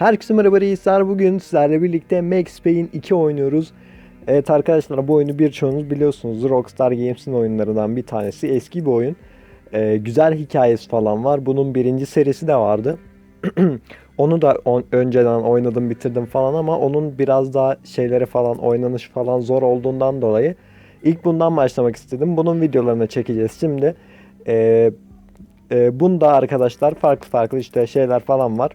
Herkese merhaba reisler. Bugün sizlerle birlikte Max Payne 2 oynuyoruz. Evet arkadaşlar bu oyunu birçoğunuz biliyorsunuz. Rockstar Games'in oyunlarından bir tanesi. Eski bir oyun. Ee, güzel hikayesi falan var. Bunun birinci serisi de vardı. Onu da on- önceden oynadım bitirdim falan ama onun biraz daha şeyleri falan oynanış falan zor olduğundan dolayı ilk bundan başlamak istedim. Bunun videolarını çekeceğiz şimdi. Ee, e, bunda arkadaşlar farklı farklı işte şeyler falan var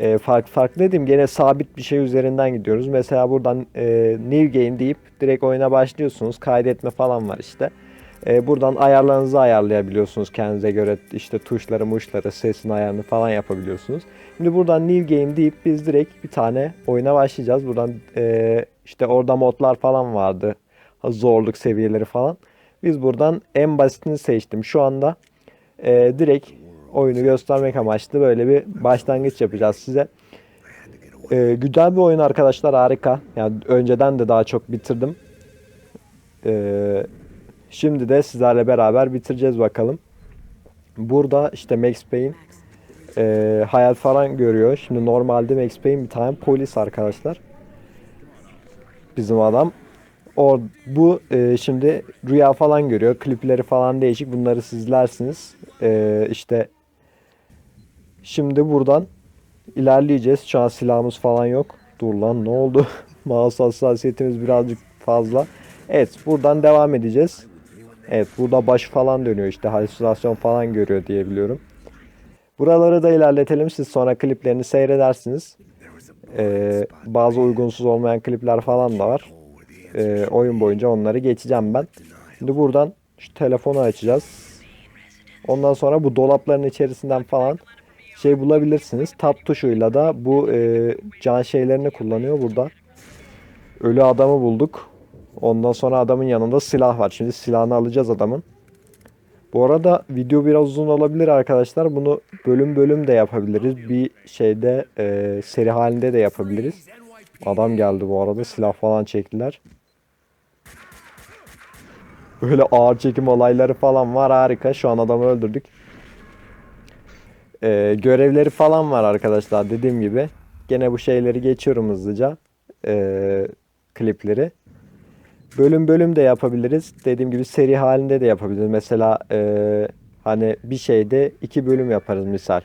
e, farklı farklı dedim gene sabit bir şey üzerinden gidiyoruz. Mesela buradan e, new game deyip direkt oyuna başlıyorsunuz. Kaydetme falan var işte. E, buradan ayarlarınızı ayarlayabiliyorsunuz kendinize göre işte tuşları muşları sesin ayarını falan yapabiliyorsunuz. Şimdi buradan new game deyip biz direkt bir tane oyuna başlayacağız. Buradan e, işte orada modlar falan vardı. Zorluk seviyeleri falan. Biz buradan en basitini seçtim. Şu anda e, direkt oyunu göstermek amaçlı böyle bir başlangıç yapacağız size. E, güzel bir oyun arkadaşlar harika. Yani önceden de daha çok bitirdim. E, şimdi de sizlerle beraber bitireceğiz bakalım. Burada işte Max Payne e, hayal falan görüyor. Şimdi normalde Max Payne bir tane polis arkadaşlar. Bizim adam. O bu e, şimdi rüya falan görüyor. Klipleri falan değişik. Bunları sizlersiniz. E, işte şimdi buradan ilerleyeceğiz. Şu an silahımız falan yok. Dur lan ne oldu? Mouse hassasiyetimiz birazcık fazla. Evet buradan devam edeceğiz. Evet burada baş falan dönüyor işte halüsinasyon falan görüyor diye biliyorum. Buraları da ilerletelim. Siz sonra kliplerini seyredersiniz. Ee, bazı uygunsuz olmayan klipler falan da var. Ee, oyun boyunca onları geçeceğim ben. Şimdi buradan şu telefonu açacağız. Ondan sonra bu dolapların içerisinden falan şey bulabilirsiniz. Tab tuşuyla da bu e, can şeylerini kullanıyor burada. Ölü adamı bulduk. Ondan sonra adamın yanında silah var. Şimdi silahını alacağız adamın. Bu arada video biraz uzun olabilir arkadaşlar. Bunu bölüm bölüm de yapabiliriz. Bir şeyde e, seri halinde de yapabiliriz. Adam geldi bu arada. Silah falan çektiler. Böyle ağır çekim olayları falan var. Harika. Şu an adamı öldürdük. E, görevleri falan var arkadaşlar. Dediğim gibi. Gene bu şeyleri geçiyorum hızlıca. E, klipleri. Bölüm bölüm de yapabiliriz. Dediğim gibi seri halinde de yapabiliriz. Mesela e, hani bir şeyde iki bölüm yaparız misal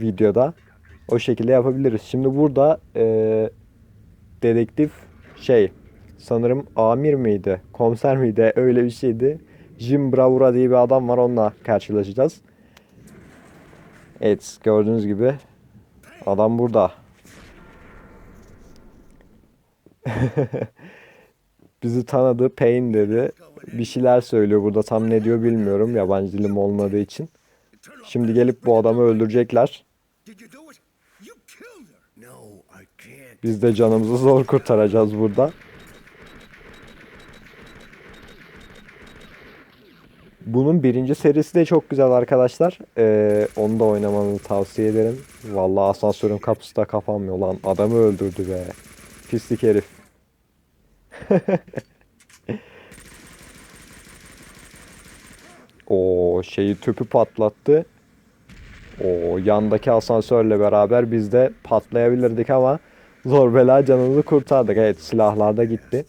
videoda. O şekilde yapabiliriz. Şimdi burada e, dedektif şey sanırım amir miydi? Komiser miydi? Öyle bir şeydi. Jim Bravura diye bir adam var. Onunla karşılaşacağız. Evet gördüğünüz gibi adam burada. Bizi tanıdı. Payne dedi. Bir şeyler söylüyor burada. Tam ne diyor bilmiyorum. Yabancı dilim olmadığı için. Şimdi gelip bu adamı öldürecekler. Biz de canımızı zor kurtaracağız burada. Bunun birinci serisi de çok güzel arkadaşlar. Ee, onu da oynamanızı tavsiye ederim. Vallahi asansörün kapısı da kapanmıyor lan. Adamı öldürdü be. Pislik herif. O şeyi tüpü patlattı. O yandaki asansörle beraber biz de patlayabilirdik ama zor bela canımızı kurtardık. Evet silahlar da gitti.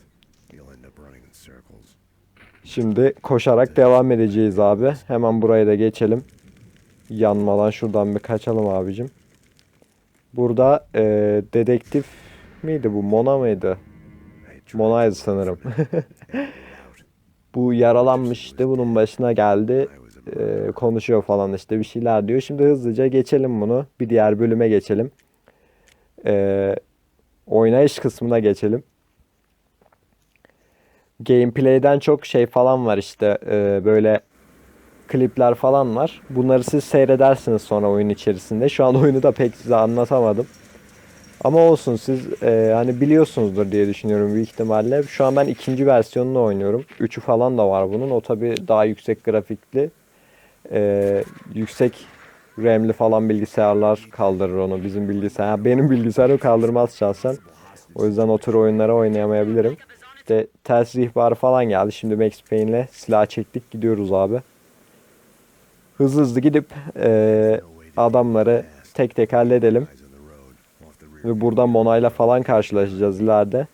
Şimdi koşarak devam edeceğiz abi. Hemen buraya da geçelim. Yanmadan şuradan bir kaçalım abicim. Burada e, dedektif miydi bu? Mona mıydı? Mona'ydı sanırım. bu yaralanmıştı. Bunun başına geldi. E, konuşuyor falan işte bir şeyler diyor. Şimdi hızlıca geçelim bunu. Bir diğer bölüme geçelim. E, oynayış kısmına geçelim. Gameplay'den çok şey falan var işte e, böyle klipler falan var. Bunları siz seyredersiniz sonra oyun içerisinde. Şu an oyunu da pek size anlatamadım. Ama olsun siz e, hani biliyorsunuzdur diye düşünüyorum büyük ihtimalle. Şu an ben ikinci versiyonunu oynuyorum. Üçü falan da var bunun. O tabi daha yüksek grafikli. e, yüksek RAM'li falan bilgisayarlar kaldırır onu. Bizim bilgisayar. Benim bilgisayarım kaldırmaz şahsen. O yüzden o tür oyunları oynayamayabilirim. İşte telsiz ihbarı falan geldi. Şimdi Max Payne'le silah çektik gidiyoruz abi. Hızlı hızlı gidip e, adamları tek tek halledelim. Ve burada Mona'yla falan karşılaşacağız ileride.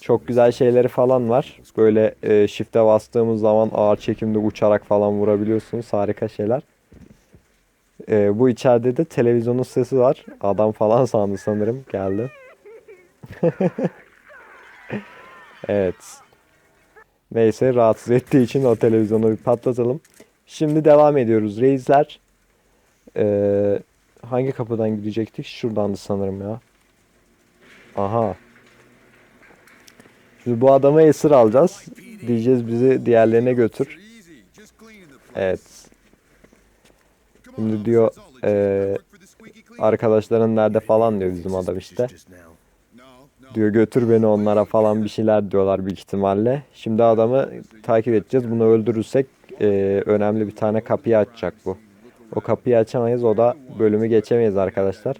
Çok güzel şeyleri falan var. Böyle e, shift'e bastığımız zaman ağır çekimde uçarak falan vurabiliyorsunuz. Harika şeyler. E, bu içeride de televizyonun sesi var. Adam falan sandı sanırım. Geldi. evet. Neyse rahatsız ettiği için o televizyonu bir patlatalım. Şimdi devam ediyoruz reisler. E, hangi kapıdan gidecektik? Şuradandı sanırım ya. Aha. Şimdi bu adamı esir alacağız. Diyeceğiz bizi diğerlerine götür. Evet. Şimdi diyor eee, arkadaşların nerede falan diyor bizim adam işte. Diyor götür beni onlara falan bir şeyler diyorlar büyük ihtimalle. Şimdi adamı takip edeceğiz. Bunu öldürürsek eee, önemli bir tane kapıyı açacak bu. O kapıyı açamayız. O da bölümü geçemeyiz arkadaşlar.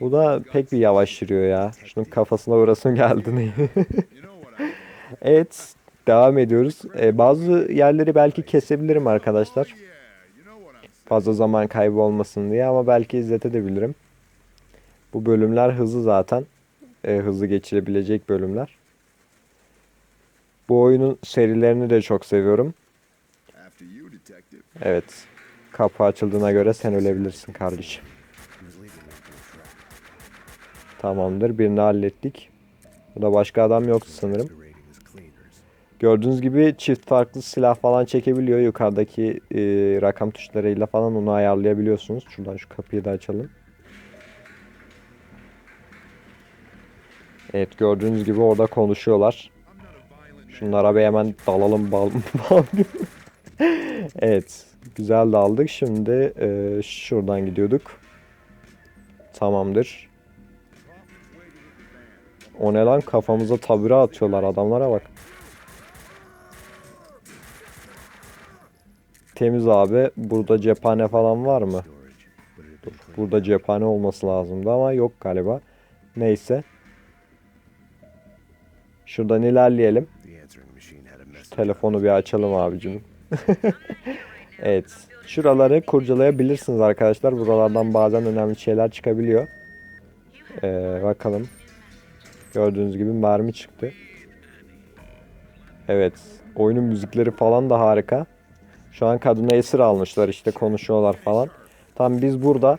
Bu da pek bir yavaş ya. Şunun kafasına vurasım geldi. evet. Devam ediyoruz. Ee, bazı yerleri belki kesebilirim arkadaşlar. Fazla zaman kaybı olmasın diye ama belki izletebilirim. Bu bölümler hızlı zaten. Ee, hızlı geçilebilecek bölümler. Bu oyunun serilerini de çok seviyorum. Evet. Kapı açıldığına göre sen ölebilirsin kardeşim. Tamamdır. Birini hallettik. Burada başka adam yok sanırım. Gördüğünüz gibi çift farklı silah falan çekebiliyor. Yukarıdaki e, rakam tuşlarıyla falan onu ayarlayabiliyorsunuz. Şuradan şu kapıyı da açalım. Evet gördüğünüz gibi orada konuşuyorlar. Şunlara bir hemen dalalım bal. Evet güzel daldık. Şimdi e, şuradan gidiyorduk. Tamamdır. O ne lan kafamıza tabure atıyorlar adamlara bak. Temiz abi. Burada cephane falan var mı? Burada cephane olması lazımdı ama yok galiba. Neyse. Şuradan ilerleyelim. Telefonu bir açalım abicim. evet. Şuraları kurcalayabilirsiniz arkadaşlar. Buralardan bazen önemli şeyler çıkabiliyor. Ee, bakalım. Gördüğünüz gibi mermi çıktı. Evet. Oyunun müzikleri falan da harika. Şu an kadını esir almışlar işte konuşuyorlar falan. Tam biz burada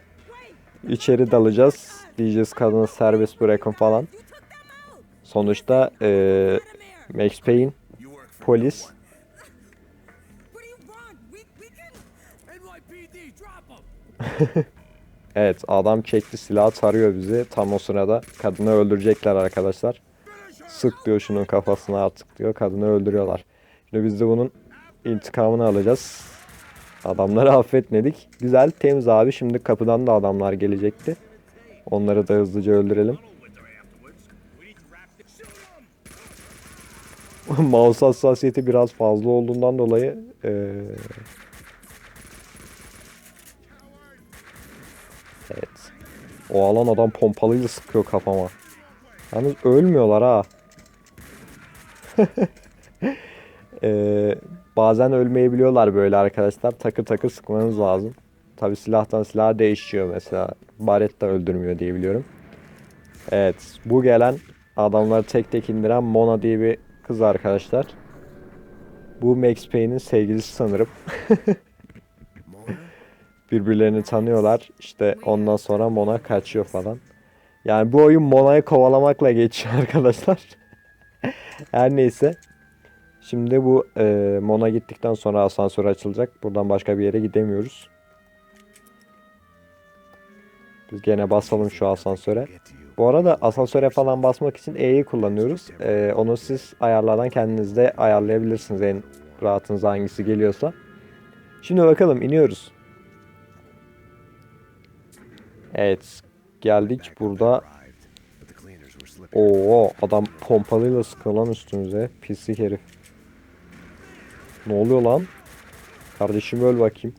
içeri dalacağız. Diyeceğiz kadını serbest bırakın falan. Sonuçta eee Max Payne polis. Evet adam çekti silahı tarıyor bizi. Tam o sırada kadını öldürecekler arkadaşlar. Sık diyor şunun kafasına artık diyor. Kadını öldürüyorlar. Şimdi biz de bunun intikamını alacağız. Adamları affetmedik. Güzel temiz abi. Şimdi kapıdan da adamlar gelecekti. Onları da hızlıca öldürelim. Mouse hassasiyeti biraz fazla olduğundan dolayı eee, Evet. O alan adam pompalıyla sıkıyor kafama. Yalnız ölmüyorlar ha. Ee, bazen ölmeyebiliyorlar böyle arkadaşlar. Takır takır sıkmanız lazım. Tabi silahtan silaha değişiyor mesela. Baretta öldürmüyor diye biliyorum. Evet. Bu gelen adamları tek tek indiren Mona diye bir kız arkadaşlar. Bu Max Payne'in sevgilisi sanırım. Birbirlerini tanıyorlar. İşte ondan sonra Mona kaçıyor falan. Yani bu oyun Mona'yı kovalamakla geçiyor arkadaşlar. Her neyse. Şimdi bu e, Mona gittikten sonra asansör açılacak. Buradan başka bir yere gidemiyoruz. Biz gene basalım şu asansöre. Bu arada asansöre falan basmak için E'yi kullanıyoruz. E, onu siz ayarlardan kendiniz de ayarlayabilirsiniz en rahatınıza hangisi geliyorsa. Şimdi bakalım iniyoruz. Evet geldik burada. Oo adam pompalıyla sıkıyor lan üstünüze. Pislik herif. Ne oluyor lan? Kardeşim öl bakayım.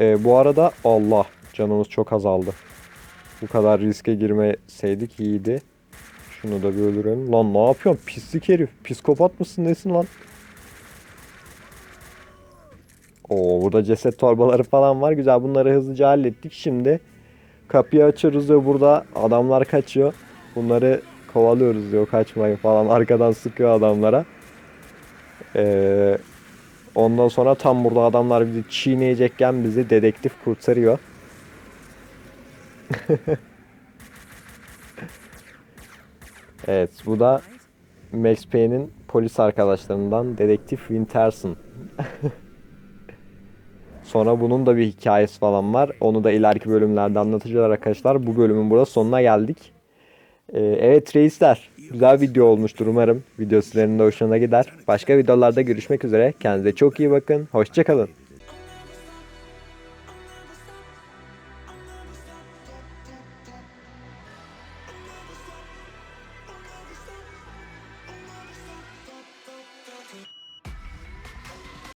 Ee, bu arada Allah canımız çok azaldı. Bu kadar riske girmeseydik iyiydi. Şunu da bir öldürelim. Lan ne yapıyorsun pislik herif? Psikopat mısın nesin lan? Oo burada ceset torbaları falan var. Güzel bunları hızlıca hallettik. Şimdi kapıyı açıyoruz ve burada adamlar kaçıyor. Bunları kovalıyoruz diyor kaçmayın falan. Arkadan sıkıyor adamlara. Ee, ondan sonra tam burada adamlar bizi çiğneyecekken bizi dedektif kurtarıyor. evet bu da Max Payne'in polis arkadaşlarından dedektif Winterson. Sonra bunun da bir hikayesi falan var. Onu da ileriki bölümlerde anlatacağız arkadaşlar. Bu bölümün burada sonuna geldik. Ee, evet reisler. Güzel video olmuştur umarım. Video sizlerin de hoşuna gider. Başka videolarda görüşmek üzere. Kendinize çok iyi bakın. Hoşçakalın.